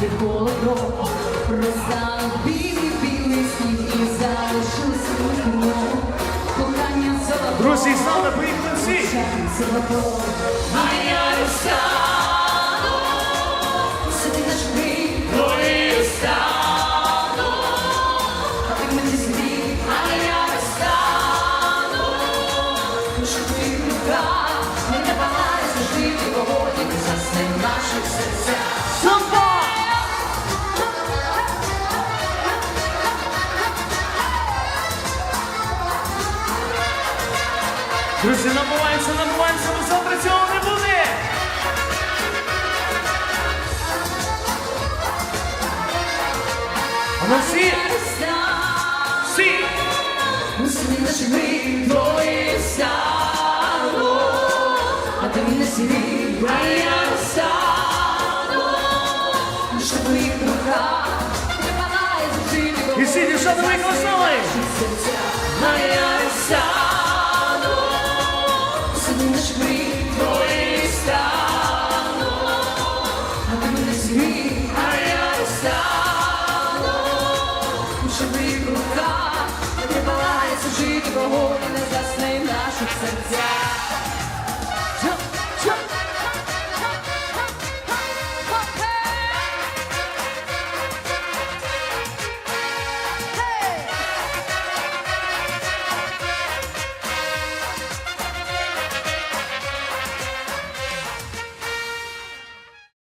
буде холодно, розтане білий білий сніг і залишусь вікно. Кохання золото, Друзі, з нами приїхали всі. золото, а я розтану, все ти наш бій, коли встану, а ти я розтану, що ти крута, не давай зажити, погодити за все наших серце. Друзі, набуваємося, набуваємося, бо завтра цього не буде! А ну всі, всі! На жми, твої стану, а ти мені звій, моя Руслану, душа в твоїх руках, не намагайся жити вогоні, І всі дівчата викласали! Моя стану, Тому не засни наших серця.